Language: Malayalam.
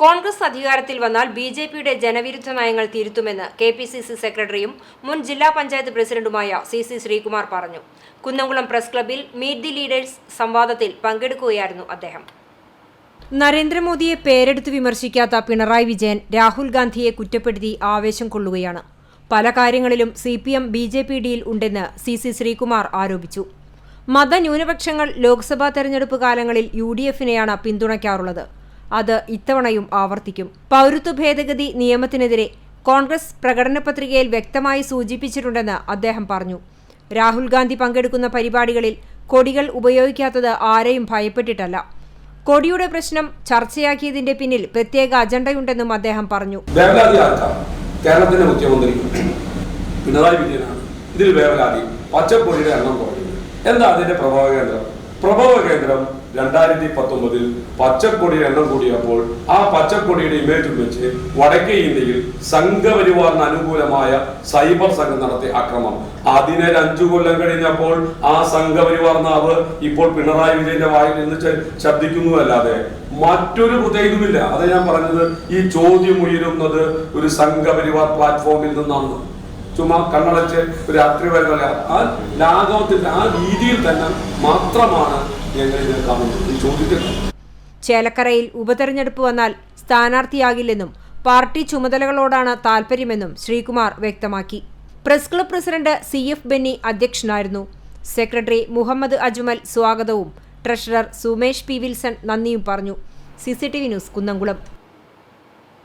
കോൺഗ്രസ് അധികാരത്തിൽ വന്നാൽ ബി ജെ പിയുടെ ജനവിരുദ്ധ നയങ്ങൾ തിരുത്തുമെന്ന് കെ പി സി സി സെക്രട്ടറിയും മുൻ ജില്ലാ പഞ്ചായത്ത് പ്രസിഡന്റുമായ സി സി ശ്രീകുമാർ പറഞ്ഞു. കുന്നംകുളം പ്രസ് ക്ലബിൽ മീറ്റ് ദി ലീഡേഴ്സ് സംവാദത്തിൽ പങ്കെടുക്കുകയായിരുന്നു അദ്ദേഹം. നരേന്ദ്രമോദിയെ പേരെടുത്ത് വിമർശിക്കാത്ത പിണറായി വിജയൻ രാഹുൽ ഗാന്ധിയെ കുറ്റപ്പെടുത്തി ആവേശം കൊള്ളുകയാണ്. പല കാര്യങ്ങളിലും C P M B J P ഡിയിൽ ഉണ്ടെന്ന് സി സി ശ്രീകുമാർ ആരോപിച്ചു. മതന്യൂനപക്ഷങ്ങൾ ലോക്സഭാ തെരഞ്ഞെടുപ്പ് കാലങ്ങളിൽ യു ഡി എഫിനെയാണ് പിന്തുണയ്ക്കാറുള്ളത്. അത് ഇത്തവണയും ആവർത്തിക്കും. പൗരത്വ ഭേദഗതി നിയമത്തിനെതിരെ കോൺഗ്രസ് പ്രകടന പത്രികയിൽ വ്യക്തമായി സൂചിപ്പിച്ചിട്ടുണ്ടെന്ന് അദ്ദേഹം പറഞ്ഞു. രാഹുൽ ഗാന്ധി പങ്കെടുക്കുന്ന പരിപാടികളിൽ കൊടികൾ ഉപയോഗിക്കാത്തത് ആരെയും ഭയപ്പെട്ടിട്ടല്ല. കൊടിയുടെ പ്രശ്നം ചർച്ചയാക്കിയതിന്റെ പിന്നിൽ പ്രത്യേക അജണ്ടയുണ്ടെന്നും അദ്ദേഹം പറഞ്ഞു. കേരളത്തിന്റെ മുഖ്യമന്ത്രി പിണറായി വിജയനാണ്. ഇതിൽ വേവലാതി പച്ചപ്പൊടിയുടെ എണ്ണം കുറഞ്ഞു എന്താ അതിന്റെ പ്രഭവ കേന്ദ്രം? പ്രഭവ കേന്ദ്രം രണ്ടായിരത്തി പത്തൊമ്പതിൽ പച്ചക്കൊടിയുടെ എണ്ണം കൂടിയപ്പോൾ ആ പച്ചക്കൊടിയുടെ ഇമേജ് വെച്ച് വടക്കേ ഇന്ത്യയിൽ സംഘപരിവാറിന് അനുകൂലമായ സൈബർ സംഘം നടത്തിയ ആക്രമണം അതിനെ അഞ്ചു കൊല്ലം കഴിഞ്ഞപ്പോൾ ആ സംഘപരിവാർ നാവ് ഇപ്പോൾ പിണറായി വിജയന്റെ വായിൽ നിന്ന് ശബ്ദിക്കുന്നു അല്ലാതെ മറ്റൊരു പ്രത്യേകതുമില്ല അത് ഞാൻ പറഞ്ഞത് ഈ ചോദ്യം ഉയരുന്നത് ഒരു സംഘപരിവാർ പ്ലാറ്റ്ഫോമിൽ നിന്നാണ്. ചുമ്മാ കണ്ണടച്ച് ഒരു രാത്രി വരെ ആ ലാഘവത്തിന്റെ ആ രീതിയിൽ തന്നെ മാത്രമാണ് ചേലക്കരയിൽ ഉപതെരഞ്ഞെടുപ്പ് വന്നാൽ സ്ഥാനാർത്ഥിയാകില്ലെന്നും പാർട്ടി ചുമതലകളോടാണ് താൽപര്യമെന്നും ശ്രീകുമാർ വ്യക്തമാക്കി. Press club president C F Benny അധ്യക്ഷനായിരുന്നു. സെക്രട്ടറി മുഹമ്മദ് അജ്മൽ സ്വാഗതവും ട്രഷറർ സുമേഷ് പി വിൽസൺ നന്ദിയും പറഞ്ഞു. CCTV news Kunnamkulam.